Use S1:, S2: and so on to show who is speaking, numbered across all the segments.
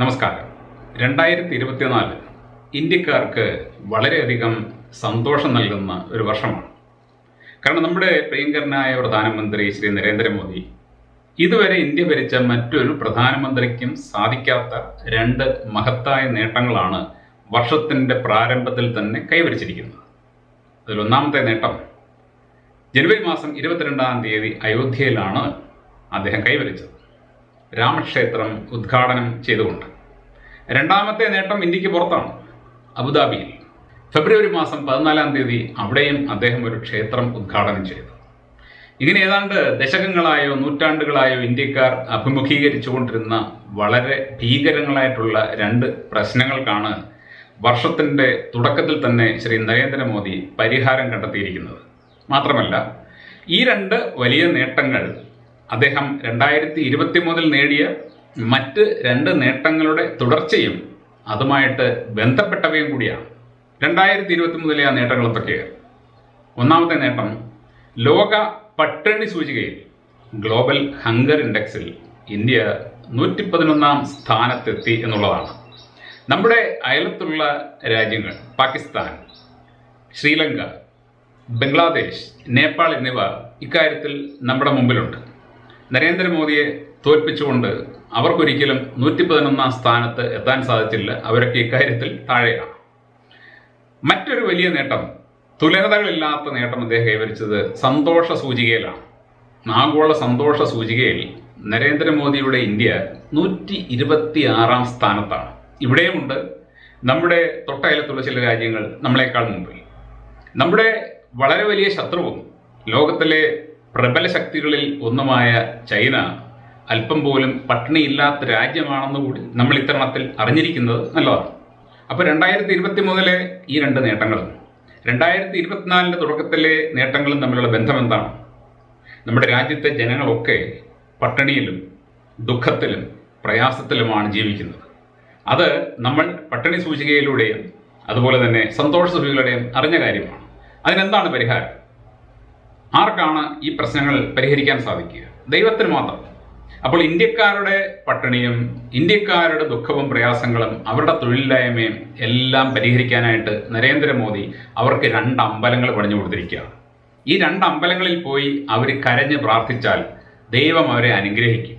S1: നമസ്കാരം. രണ്ടായിരത്തി ഇരുപത്തിനാല് ഇന്ത്യക്കാർക്ക് വളരെയധികം സന്തോഷം നൽകുന്ന ഒരു വർഷമാണ്. കാരണം നമ്മുടെ പ്രിയങ്കരനായ പ്രധാനമന്ത്രി ശ്രീ നരേന്ദ്രമോദി ഇതുവരെ ഇന്ത്യ ഭരിച്ച മറ്റൊരു പ്രധാനമന്ത്രിക്കും സാധിക്കാത്ത രണ്ട് മഹത്തായ നേട്ടങ്ങളാണ് വർഷത്തിന്റെ പ്രാരംഭത്തിൽ തന്നെ കൈവരിച്ചിരിക്കുന്നത്. അതിലൊന്നാമത്തെ നേട്ടം ജനുവരി മാസം ഇരുപത്തിരണ്ടാം തീയതി അയോധ്യയിലാണ് അദ്ദേഹം കൈവരിച്ചത്. രാമക്ഷേത്രം ഉദ്ഘാടനം ചെയ്തുകൊണ്ട്. രണ്ടാമത്തെ നേട്ടം ഇന്ത്യയ്ക്ക് പുറത്താണ് അബുദാബിയിൽ. ഫെബ്രുവരി മാസം പതിനാലാം തീയതി അവിടെയും അദ്ദേഹം ഒരു ക്ഷേത്രം ഉദ്ഘാടനം ചെയ്തു. ഇങ്ങനെ ഏതാണ്ട് ദശകങ്ങളായോ നൂറ്റാണ്ടുകളായോ ഇന്ത്യക്കാർ അഭിമുഖീകരിച്ചുകൊണ്ടിരുന്ന വളരെ ഭീകരങ്ങളായിട്ടുള്ള രണ്ട് പ്രശ്നങ്ങൾക്കാണ് വർഷത്തിന്റെ തുടക്കത്തിൽ തന്നെ ശ്രീ നരേന്ദ്രമോദി പരിഹാരം കണ്ടെത്തിയിരിക്കുന്നത്. മാത്രമല്ല ഈ രണ്ട് വലിയ നേട്ടങ്ങൾ അദ്ദേഹം രണ്ടായിരത്തി ഇരുപത്തി മൂന്നിൽ നേടിയ മറ്റ് രണ്ട് നേട്ടങ്ങളുടെ തുടർച്ചയും അതുമായിട്ട് ബന്ധപ്പെട്ടവയും കൂടിയാണ്. രണ്ടായിരത്തി ഇരുപത്തി മൂന്നിലെ ആ നേട്ടങ്ങൾ എന്തൊക്കെയാണ് ഒന്നാമത്തെ നേട്ടം ലോക പട്ടിണി സൂചികയിൽ ഗ്ലോബൽ ഹങ്കർ ഇൻഡെക്സിൽ ഇന്ത്യ നൂറ്റി പതിനൊന്നാം സ്ഥാനത്തെത്തി എന്നുള്ളതാണ്. നമ്മുടെ അയലത്തുള്ള രാജ്യങ്ങൾ പാകിസ്ഥാൻ ശ്രീലങ്ക ബംഗ്ലാദേശ് നേപ്പാൾ എന്നിവ ഇക്കാര്യത്തിൽ നമ്മുടെ മുമ്പിലുണ്ട്. നരേന്ദ്രമോദിയെ തോൽപ്പിച്ചുകൊണ്ട് അവർക്കൊരിക്കലും നൂറ്റി പതിനൊന്നാം സ്ഥാനത്ത് എത്താൻ സാധിച്ചില്ല. അവരൊക്കെ ഇക്കാര്യത്തിൽ താഴെയാണ്. മറ്റൊരു വലിയ നേട്ടം തുലനതകളില്ലാത്ത നേട്ടം അദ്ദേഹം കൈവരിച്ചത് സന്തോഷ സൂചികയിലാണ്. ആഗോള സന്തോഷ സൂചികയിൽ നരേന്ദ്രമോദിയുടെ ഇന്ത്യ നൂറ്റി ഇരുപത്തി ആറാം സ്ഥാനത്താണ് ഇവിടെയുമുണ്ട് നമ്മുടെ തൊട്ടയലത്തുള്ള ചില രാജ്യങ്ങൾ നമ്മളെക്കാൾ മുമ്പിൽ. നമ്മുടെ വളരെ വലിയ ശത്രുവും ലോകത്തിലെ പ്രബല ശക്തികളിൽ ഒന്നുമായ ചൈന അല്പം പോലും പട്ടിണിയില്ലാത്ത രാജ്യമാണെന്ന് കൂടി നമ്മൾ ഇത്തരണത്തിൽ അറിഞ്ഞിരിക്കുന്നത് നല്ലതാണ്. അപ്പോൾ രണ്ടായിരത്തി ഇരുപത്തി മൂന്നിലെ ഈ രണ്ട് നേട്ടങ്ങളും രണ്ടായിരത്തി ഇരുപത്തിനാലിന്റെ തുടക്കത്തിലെ നേട്ടങ്ങളും തമ്മിലുള്ള ബന്ധം എന്താണ് നമ്മുടെ രാജ്യത്തെ ജനങ്ങളൊക്കെ പട്ടിണിയിലും ദുഃഖത്തിലും പ്രയാസത്തിലുമാണ് ജീവിക്കുന്നത്. അത് നമ്മൾ പട്ടിണി സൂചികയിലൂടെയും അതുപോലെ തന്നെ സന്തോഷ സൂചികകളുടെയും അറിഞ്ഞ കാര്യമാണ്. അതിനെന്താണ് പരിഹാരം? ആർക്കാണ് ഈ പ്രശ്നങ്ങൾ പരിഹരിക്കാൻ സാധിക്കുക? ദൈവത്തിന് മാത്രം. അപ്പോൾ ഇന്ത്യക്കാരുടെ പട്ടിണിയും ഇന്ത്യക്കാരുടെ ദുഃഖവും പ്രയാസങ്ങളും അവരുടെ തൊഴിലില്ലായ്മയും എല്ലാം പരിഹരിക്കാനായിട്ട് നരേന്ദ്രമോദി അവർക്ക് രണ്ട് അമ്പലങ്ങൾ പണിഞ്ഞു കൊടുത്തിരിക്കുകയാണ്. ഈ രണ്ട് അമ്പലങ്ങളിൽ പോയി അവർ കരഞ്ഞ് പ്രാർത്ഥിച്ചാൽ ദൈവം അവരെ അനുഗ്രഹിക്കും.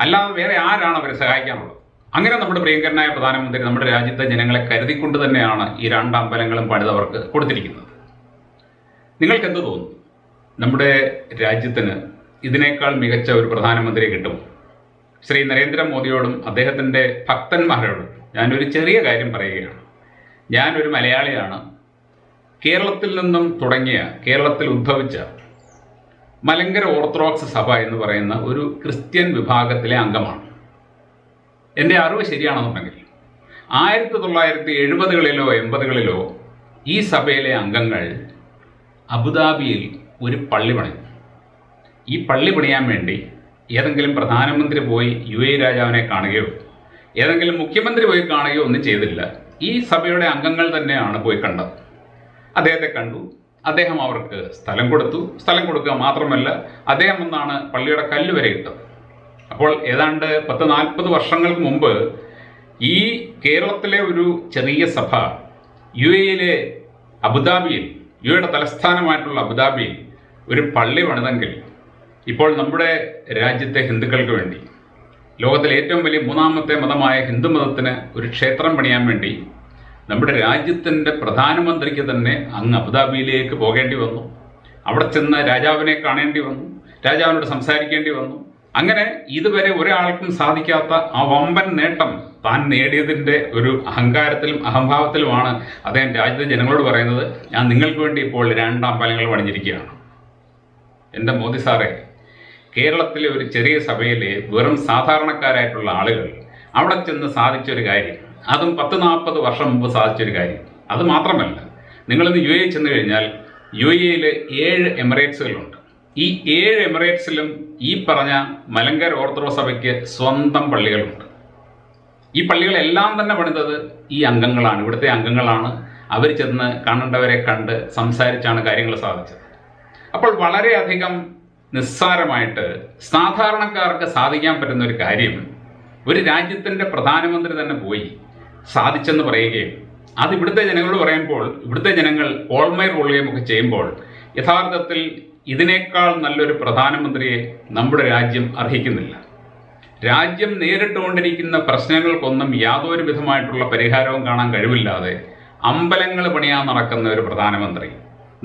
S1: അല്ലാതെ വേറെ ആരാണ് അവരെ സഹായിക്കാനുള്ളത്? അങ്ങനെ നമ്മുടെ പ്രിയങ്കരനായ പ്രധാനമന്ത്രി നമ്മുടെ രാജ്യത്തെ ജനങ്ങളെ കരുതിക്കൊണ്ട് തന്നെയാണ് ഈ രണ്ട് അമ്പലങ്ങളും പണിതവർക്ക് കൊടുത്തിരിക്കുന്നത്. നിങ്ങൾക്ക് എന്ത് തോന്നുന്നു? നമ്മുടെ രാജ്യത്തിന് ഇതിനേക്കാൾ മികച്ച ഒരു പ്രധാനമന്ത്രിയെ കിട്ടും. ശ്രീ നരേന്ദ്രമോദിയോടും അദ്ദേഹത്തിന്റെ ഭക്തന്മാരോടും ഞാനൊരു ചെറിയ കാര്യം പറയുകയാണ്. ഞാനൊരു മലയാളിയാണ്. കേരളത്തിൽ നിന്നും തുടങ്ങിയ കേരളത്തിൽ ഉദ്ഭവിച്ച മലങ്കര ഓർത്തഡോക്സ് സഭ എന്ന് പറയുന്ന ഒരു ക്രിസ്ത്യൻ വിഭാഗത്തിലെ അംഗമാണ്. എന്റെ അറിവ് ശരിയാണെന്നുണ്ടെങ്കിൽ ആയിരത്തി തൊള്ളായിരത്തി എഴുപതുകളിലോ എൺപതുകളിലോ ഈ സഭയിലെ അംഗങ്ങൾ അബുദാബിയിൽ ഒരു പള്ളി പണിതു. ഈ പള്ളി പണിയാൻ വേണ്ടി ഏതെങ്കിലും പ്രധാനമന്ത്രി പോയി യു എ രാജാവിനെ കാണുകയോ ഏതെങ്കിലും മുഖ്യമന്ത്രി പോയി കാണുകയോ ഒന്നും ചെയ്തില്ല ഈ സഭയുടെ അംഗങ്ങൾ തന്നെയാണ് പോയി കണ്ടത്. അദ്ദേഹത്തെ കണ്ടു. അദ്ദേഹം അവർക്ക് സ്ഥലം കൊടുത്തു. സ്ഥലം കൊടുക്കുക മാത്രമല്ല അദ്ദേഹം ഒന്നാണ് പള്ളിയുടെ കല്ല് വരെ ഇട്ടത്. അപ്പോൾ ഏതാണ്ട് പത്ത് നാൽപ്പത് വർഷങ്ങൾക്ക് മുമ്പ് ഈ കേരളത്തിലെ ഒരു ചെറിയ സഭ യു എയിലെ അബുദാബിയിൽ യു എയുടെ തലസ്ഥാനമായിട്ടുള്ള അബുദാബിയിൽ ഒരു പള്ളി പണിതെങ്കിൽ ഇപ്പോൾ നമ്മുടെ രാജ്യത്തെ ഹിന്ദുക്കൾക്ക് വേണ്ടി ലോകത്തിലെ ഏറ്റവും വലിയ മൂന്നാമത്തെ മതമായ ഹിന്ദു മതത്തിന് ഒരു ക്ഷേത്രം പണിയാൻ വേണ്ടി നമ്മുടെ രാജ്യത്തിന്റെ പ്രധാനമന്ത്രിക്ക് തന്നെ അങ്ങ് അബുദാബിയിലേക്ക് പോകേണ്ടി വന്നു. അവിടെ ചെന്ന് രാജാവിനെ കാണേണ്ടി വന്നു രാജാവിനോട് സംസാരിക്കേണ്ടി വന്നു. അങ്ങനെ ഇതുവരെ ഒരാൾക്കും സാധിക്കാത്ത ആ വമ്പൻ നേട്ടം താൻ നേടിയതിന്റെ ഒരു അഹങ്കാരത്തിലും അഹംഭാവത്തിലുമാണ് അദ്ദേഹം രാജ്യത്തെ ജനങ്ങളോട് പറയുന്നത്. ഞാൻ നിങ്ങൾക്ക് വേണ്ടി ഇപ്പോൾ രണ്ടാം അമ്പലങ്ങൾ പണിഞ്ഞിരിക്കുകയാണ്. എന്റെ മോദി സാറേ കേരളത്തിലെ ഒരു ചെറിയ സഭയിലെ വെറും സാധാരണക്കാരായിട്ടുള്ള ആളുകൾ അവിടെ ചെന്ന് സാധിച്ചൊരു കാര്യം. അതും പത്ത് നാൽപ്പത് വർഷം മുമ്പ് സാധിച്ചൊരു കാര്യം. അത് മാത്രമല്ല നിങ്ങളിന്ന് യു എ ചെന്ന് കഴിഞ്ഞാൽ യു എയിൽ ഏഴ് എമിറേറ്റ്സുകളുണ്ട്. ഈ ഏഴ് എമിറേറ്റ്സിലും ഈ പറഞ്ഞ മലങ്കര ഓർത്തഡോക്സ് സഭയ്ക്ക് സ്വന്തം പള്ളികളുണ്ട്. ഈ പള്ളികളെല്ലാം തന്നെ പണിതത് ഈ അംഗങ്ങളാണ്. ഇവിടുത്തെ അംഗങ്ങളാണ് അവർ ചെന്ന് കാണേണ്ടവരെ കണ്ട് സംസാരിച്ചാണ് കാര്യങ്ങൾ സാധിച്ചത്. അപ്പോൾ വളരെയധികം നിസ്സാരമായിട്ട് സാധാരണക്കാർക്ക് സാധിക്കാൻ പറ്റുന്ന ഒരു കാര്യം ഒരു രാജ്യത്തിന്റെ പ്രധാനമന്ത്രി തന്നെ പോയി സാധിച്ചെന്ന് പറയുകയും അത് ഇവിടുത്തെ ജനങ്ങളോട് പറയുമ്പോൾ ഇവിടുത്തെ ജനങ്ങൾ ഓൾമൈ റോളുകയും ഒക്കെ ചെയ്യുമ്പോൾ യഥാർത്ഥത്തിൽ ഇതിനേക്കാൾ നല്ലൊരു പ്രധാനമന്ത്രിയെ നമ്മുടെ രാജ്യം അർഹിക്കുന്നില്ല. രാജ്യം നേരിട്ടുകൊണ്ടിരിക്കുന്ന പ്രശ്നങ്ങൾക്കൊന്നും യാതൊരു വിധമായിട്ടുള്ള പരിഹാരവും കാണാൻ കഴിവില്ലാതെ അമ്പലങ്ങൾ പണിയാൻ നടക്കുന്ന ഒരു പ്രധാനമന്ത്രി.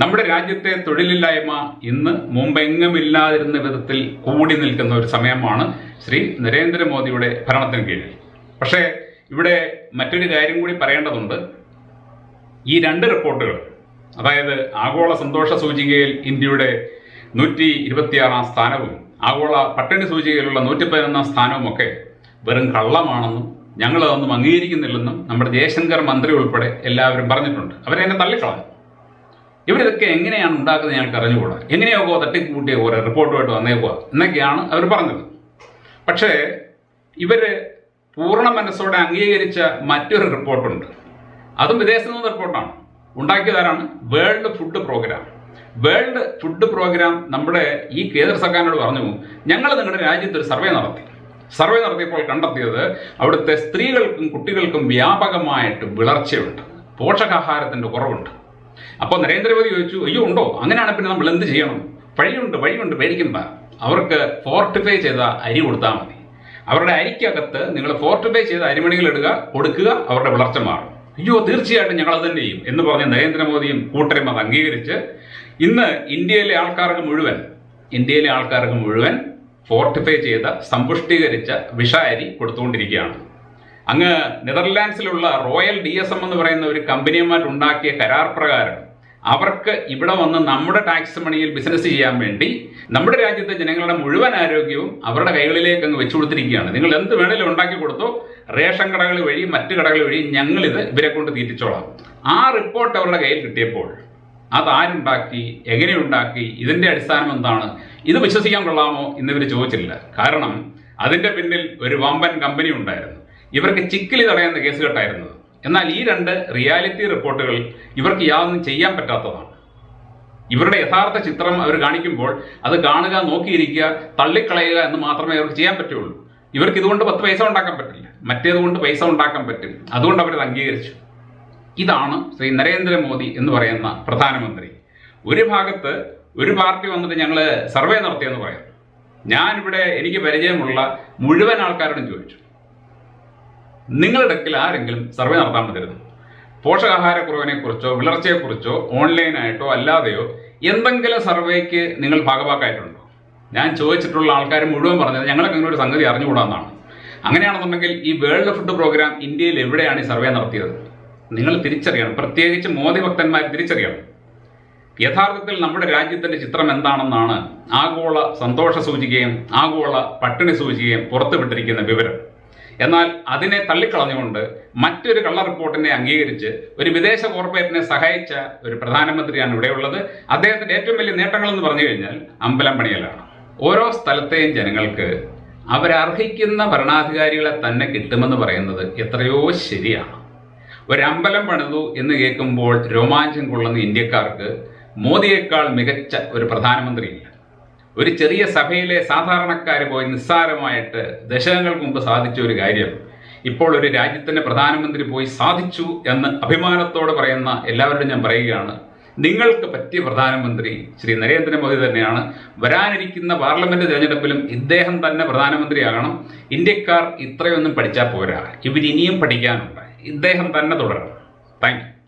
S1: നമ്മുടെ രാജ്യത്തെ തൊഴിലില്ലായ്മ ഇന്ന് മുമ്പെങ്ങുമില്ലാതിരുന്ന വിധത്തിൽ കൂടി നിൽക്കുന്ന ഒരു സമയമാണ് ശ്രീ നരേന്ദ്രമോദിയുടെ ഭരണത്തിന് കീഴിൽ. പക്ഷേ ഇവിടെ മറ്റൊരു കാര്യം കൂടി പറയേണ്ടതുണ്ട്. ഈ രണ്ട് റിപ്പോർട്ടുകൾ അതായത് ആഗോള സന്തോഷ സൂചികയിൽ ഇന്ത്യയുടെ നൂറ്റി ഇരുപത്തിയാറാം സ്ഥാനവും ആഗോള പട്ടിണി സൂചികയിലുള്ള നൂറ്റി പതിനൊന്നാം സ്ഥാനവുമൊക്കെ വെറും കള്ളമാണെന്നും ഞങ്ങൾ അതൊന്നും അംഗീകരിക്കുന്നില്ലെന്നും നമ്മുടെ ജയശങ്കർ മന്ത്രി ഉൾപ്പെടെ എല്ലാവരും പറഞ്ഞിട്ടുണ്ട്. അവരെന്നെ തള്ളിക്കളഞ്ഞു. ഇവരിതൊക്കെ എങ്ങനെയാണ് ഉണ്ടാക്കുന്നത് ഞങ്ങൾക്ക് അറിഞ്ഞുകൂടാ. എങ്ങനെയൊക്കെ തട്ടിക്കൂട്ടിയ പോലെ റിപ്പോർട്ടുമായിട്ട് വന്നേക്കുക എന്നൊക്കെയാണ് അവർ പറഞ്ഞത്. പക്ഷേ ഇവർ പൂർണ മനസ്സോടെ അംഗീകരിച്ച മറ്റൊരു റിപ്പോർട്ടുണ്ട്. അതും വിദേശത്തു നിന്ന് റിപ്പോർട്ടാണ്. ഉണ്ടാക്കിയതാരാണ്? World food programme. World food programme നമ്മുടെ ഈ കേന്ദ്ര സർക്കാരിനോട് പറഞ്ഞു ഞങ്ങൾ നിങ്ങളുടെ രാജ്യത്ത് ഒരു സർവേ നടത്തി. സർവേ നടത്തിയപ്പോൾ കണ്ടെത്തിയത് അവിടുത്തെ സ്ത്രീകൾക്കും കുട്ടികൾക്കും വ്യാപകമായിട്ട് വിളർച്ചയുണ്ട്. പോഷകാഹാരത്തിന്റെ കുറവുണ്ട്. അപ്പോൾ നരേന്ദ്രമോദി ചോദിച്ചു അയ്യോ ഉണ്ടോ? അങ്ങനെയാണ് പിന്നെ നമ്മൾ എന്ത് ചെയ്യണം? വഴിയുണ്ട് വഴിയുണ്ട് പേടിക്കണ്ട. അവർക്ക് ഫോർട്ടിഫൈ ചെയ്ത അരി കൊടുത്താൽ മതി. അവരുടെ അരിക്കകത്ത് നിങ്ങൾ ഫോർട്ടിഫൈ ചെയ്ത അരിമണികൾ ഇടുക കൊടുക്കുക അവരുടെ വിളർച്ച മാറും. അയ്യോ തീർച്ചയായിട്ടും ഞങ്ങൾ അത് തന്നെ ചെയ്യും എന്ന് പറഞ്ഞ് നരേന്ദ്രമോദിയും കൂട്ടരും അത് അംഗീകരിച്ച് ഇന്ന് ഇന്ത്യയിലെ ആൾക്കാർക്ക് മുഴുവൻ ഇന്ത്യയിലെ ആൾക്കാർക്ക് മുഴുവൻ ഫോർട്ടിഫൈ ചെയ്ത സമ്പുഷ്ടീകരിച്ച വിഷ അരി കൊടുത്തുകൊണ്ടിരിക്കുകയാണ്. അങ്ങ് നെതർലാൻഡ്സിലുള്ള റോയൽ ഡി എസ് എം എന്ന് പറയുന്ന ഒരു കമ്പനിയുമായിട്ട് ഉണ്ടാക്കിയ കരാർ പ്രകാരം അവർക്ക് ഇവിടെ വന്ന് നമ്മുടെ ടാക്സ് മണിയിൽ ബിസിനസ് ചെയ്യാൻ വേണ്ടി നമ്മുടെ രാജ്യത്തെ ജനങ്ങളുടെ മുഴുവൻ ആരോഗ്യവും അവരുടെ കൈകളിലേക്ക് അങ്ങ് വെച്ചു കൊടുത്തിരിക്കുകയാണ്. നിങ്ങൾ എന്ത് വേണേലും ഉണ്ടാക്കി കൊടുത്തോ റേഷൻ കടകൾ വഴി മറ്റു കടകൾ വഴി ഞങ്ങളിത് ഇവരെ കൊണ്ട് തീറ്റിച്ചോളാം. ആ റിപ്പോർട്ട് അവരുടെ കയ്യിൽ കിട്ടിയപ്പോൾ അത് ആരുണ്ടാക്കി എങ്ങനെയുണ്ടാക്കി ഇതിന്റെ അടിസ്ഥാനം എന്താണ് ഇത് വിശ്വസിക്കാൻ കൊള്ളാമോ എന്നിവർ ചോദിച്ചില്ല. കാരണം അതിന്റെ പിന്നിൽ ഒരു വമ്പൻ കമ്പനി ഉണ്ടായിരുന്നു. ഇവർക്ക് ചിക്കിലി തടയുന്ന കേസുകെട്ടായിരുന്നത്. എന്നാൽ ഈ രണ്ട് റിയാലിറ്റി റിപ്പോർട്ടുകൾ ഇവർക്ക് യാതൊന്നും ചെയ്യാൻ പറ്റാത്തതാണ്. ഇവരുടെ യഥാർത്ഥ ചിത്രം അവർ കാണിക്കുമ്പോൾ അത് കാണുക നോക്കിയിരിക്കുക തള്ളിക്കളയുക എന്ന് മാത്രമേ അവർക്ക് ചെയ്യാൻ പറ്റുള്ളൂ. ഇവർക്ക് ഇതുകൊണ്ട് പത്ത് പൈസ ഉണ്ടാക്കാൻ പറ്റില്ല. മറ്റേതുകൊണ്ട് പൈസ ഉണ്ടാക്കാൻ പറ്റും അതുകൊണ്ട് അവരത് അംഗീകരിച്ചു. ഇതാണ് ശ്രീ നരേന്ദ്രമോദി എന്ന് പറയുന്ന പ്രധാനമന്ത്രി. ഒരു ഭാഗത്ത് ഒരു പാർട്ടി വന്നിട്ട് ഞങ്ങൾ സർവേ നടത്തിയെന്ന് പറയാം. ഞാനിവിടെ എനിക്ക് പരിചയമുള്ള മുഴുവൻ ആൾക്കാരോടും ചോദിച്ചു. നിങ്ങളുടെ അടുക്കൽ ആരെങ്കിലും സർവേ നടത്താൻ പറ്റരുത്. പോഷകാഹാരക്കുറവിനെക്കുറിച്ചോ വിളർച്ചയെക്കുറിച്ചോ ഓൺലൈനായിട്ടോ അല്ലാതെയോ എന്തെങ്കിലും സർവേക്ക് നിങ്ങൾ ഭാഗമാക്കായിട്ടുണ്ടോ ഞാൻ ചോദിച്ചിട്ടുള്ള ആൾക്കാർ മുഴുവൻ പറഞ്ഞത് ഞങ്ങൾക്ക് അങ്ങനെ ഒരു സംഗതി അറിഞ്ഞുകൂടാന്നാണ്. അങ്ങനെയാണെന്നുണ്ടെങ്കിൽ ഈ വേൾഡ് ഫുഡ് പ്രോഗ്രാം ഇന്ത്യയിൽ എവിടെയാണ് ഈ സർവേ നടത്തിയത്? നിങ്ങൾ തിരിച്ചറിയണം. പ്രത്യേകിച്ച് മോദി ഭക്തന്മാർ തിരിച്ചറിയണം. യഥാർത്ഥത്തിൽ നമ്മുടെ രാജ്യത്തിന്റെ ചിത്രം എന്താണെന്നാണ് ആഗോള സന്തോഷ സൂചികയും ആഗോള പട്ടിണി സൂചികയും പുറത്തുവിട്ടിരിക്കുന്ന വിവരം. എന്നാൽ അതിനെ തള്ളിക്കളഞ്ഞുകൊണ്ട് മറ്റൊരു കള്ള റിപ്പോർട്ടിനെ അംഗീകരിച്ച് ഒരു വിദേശ കോർപ്പറേറ്റിനെ സഹായിച്ച ഒരു പ്രധാനമന്ത്രിയാണ് ഇവിടെയുള്ളത്. അദ്ദേഹത്തിന്റെ ഏറ്റവും വലിയ നേട്ടങ്ങൾ എന്ന് പറഞ്ഞു കഴിഞ്ഞാൽ അമ്പലം പണിയലാണ്. ഓരോ സ്ഥലത്തെയും ജനങ്ങൾക്ക് അവരർഹിക്കുന്ന ഭരണാധികാരികളെ തന്നെ കിട്ടുമെന്ന് പറയുന്നത് എത്രയോ ശരിയാണ്. ഒരമ്പലം പണിതു എന്ന് കേൾക്കുമ്പോൾ രോമാഞ്ചം കൊള്ളുന്ന ഇന്ത്യക്കാർക്ക് മോദിയേക്കാൾ മികച്ച ഒരു പ്രധാനമന്ത്രിയില്ല. ഒരു ചെറിയ സഭയിലെ സാധാരണക്കാർ പോയി നിസ്സാരമായിട്ട് ദശകങ്ങൾക്ക് മുമ്പ് സാധിച്ച ഒരു കാര്യം. ഇപ്പോൾ ഒരു രാജ്യത്തിന്റെ പ്രധാനമന്ത്രി പോയി സാധിച്ചു എന്ന് അഭിമാനത്തോടെ പറയുന്ന എല്ലാവരോടും ഞാൻ പറയുകയാണ്. നിങ്ങൾക്ക് പറ്റിയ പ്രധാനമന്ത്രി ശ്രീ നരേന്ദ്രമോദി തന്നെയാണ്. വരാനിരിക്കുന്ന പാർലമെന്റ് തിരഞ്ഞെടുപ്പിലും ഇദ്ദേഹം തന്നെ പ്രധാനമന്ത്രിയാകണം. ഇന്ത്യക്കാർ ഇത്രയൊന്നും പഠിച്ചാൽ പോരാ. ഇവരിനിയും പഠിക്കാനുണ്ട്. ഇദ്ദേഹം തന്നെ തുടരണം. താങ്ക്